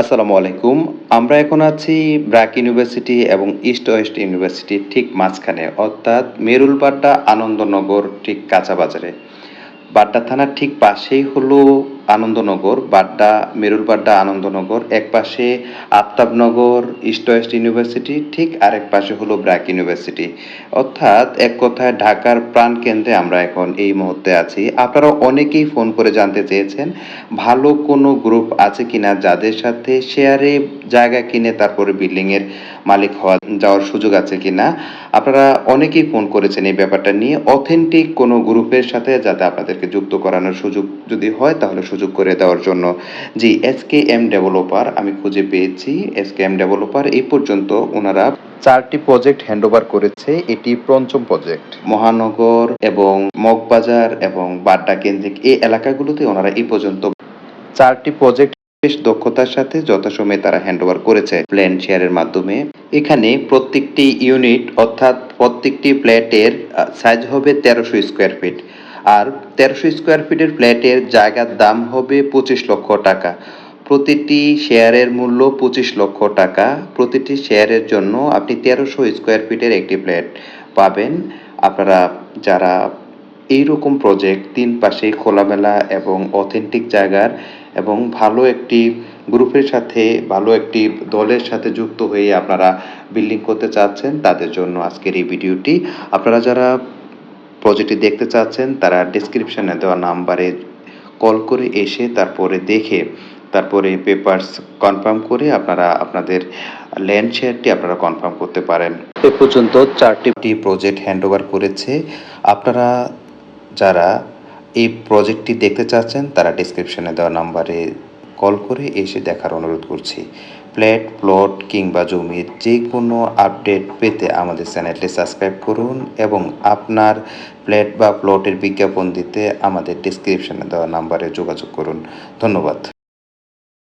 আসসালামু আলাইকুম। আমরা এখন আছি ব্র্যাক ইউনিভার্সিটি এবং ইস্ট ওয়েস্ট ইউনিভার্সিটির ঠিক মাঝখানে, অর্থাৎ মেরুলপাড়্ডা আনন্দনগর ঠিক কাঁচা বাজারে। বাড্ডা থানার ঠিক পাশেই হলো আনন্দনগর, বাড্ডা মেরুল বাড্ডা, আনন্দনগর। এক পাশে আফতাবনগর, ইস্ট ওয়েস্ট ইউনিভার্সিটি, ঠিক আরেক পাশে হলো ব্র্যাক ইউনিভার্সিটি। অর্থাৎ এক কথায় ঢাকার প্রাণকেন্দ্রে আমরা এখন এই মুহূর্তে আছি। আপনারা অনেকেই ফোন করে জানতে চেয়েছেন, ভালো কোনো গ্রুপ আছে কিনা যাদের সাথে শেয়ারে জায়গা কিনে তারপরে বিল্ডিংয়ের মালিক হওয়া যাওয়ার সুযোগ আছে কিনা, আপনারা অনেকেই ফোন করেছেন এই ব্যাপারটা নিয়ে। অথেন্টিক কোনো গ্রুপের সাথে যাতে আপনাদেরকে যুক্ত করানোর সুযোগ যদি হয়, তাহলে সুযোগ করে দেওয়ার জন্য। জি এসকে এম ডেভেলপার আমি খুঁজে পেয়েছি। এসকে এম ডেভেলপার এই পর্যন্ত ওনারা চারটি প্রজেক্ট হ্যান্ডওভার করেছে। এটি পঞ্চম প্রজেক্ট মহানগর এবং মগবাজার এবং বাড্ডা কেন্দ্রিক এই এলাকাগুলোতে ওনারা এই পর্যন্ত চারটি প্রজেক্ট বেশ দক্ষতার সাথে যথাসময়ে তারা হ্যান্ডওভার করেছে। প্ল্যান শেয়ারের মাধ্যমে এখানে প্রত্যেকটি ইউনিট অর্থাৎ প্রত্যেকটি ফ্ল্যাটের সাইজ হবে তেরোশো স্কোয়ার ফিট আর তেরোশো স্কোয়ার ফিটের ফ্ল্যাটের জায়গার দাম হবে পঁচিশ লক্ষ টাকা। প্রতিটি শেয়ারের মূল্য পঁচিশ লক্ষ টাকা। প্রতিটি শেয়ারের জন্য আপনি তেরোশো স্কোয়ার ফিটের একটি ফ্ল্যাট পাবেন। আপনারা যারা এইরকম প্রজেক্ট তিন পাশে খোলামেলা এবং অথেন্টিক জায়গার এবং ভালো একটি গ্রুপের সাথে ভালো একটি দলের সাথে যুক্ত হয়ে আপনারা বিল্ডিং করতে চাচ্ছেন তাদের জন্য আজকের এই ভিডিওটি। আপনারা যারা প্রজেক্টটি দেখতে চাচ্ছেন তারা ডিসক্রিপশনে দেওয়া নাম্বারে কল করে এসে তারপরে দেখে তারপরে পেপারস কনফার্ম করে আপনারা আপনাদের ল্যান্ড শেয়ারটি আপনারা কনফার্ম করতে পারেন। এ পর্যন্ত চারটি প্রজেক্ট হ্যান্ডওভার করেছে। আপনারা যারা এই প্রজেক্টটি দেখতে চাচ্ছেন, তারা ডিসক্রিপশনে দেওয়া নাম্বারে কল করে এসে দেখার অনুরোধ করছি। ফ্ল্যাট প্লট কিংবা জমির যে কোনো আপডেট পেতে আমাদের চ্যানেলটি সাবস্ক্রাইব করুন এবং আপনার ফ্ল্যাট বা প্লটের বিজ্ঞাপন দিতে আমাদের ডিসক্রিপশনে দেওয়া নাম্বারে যোগাযোগ করুন। ধন্যবাদ।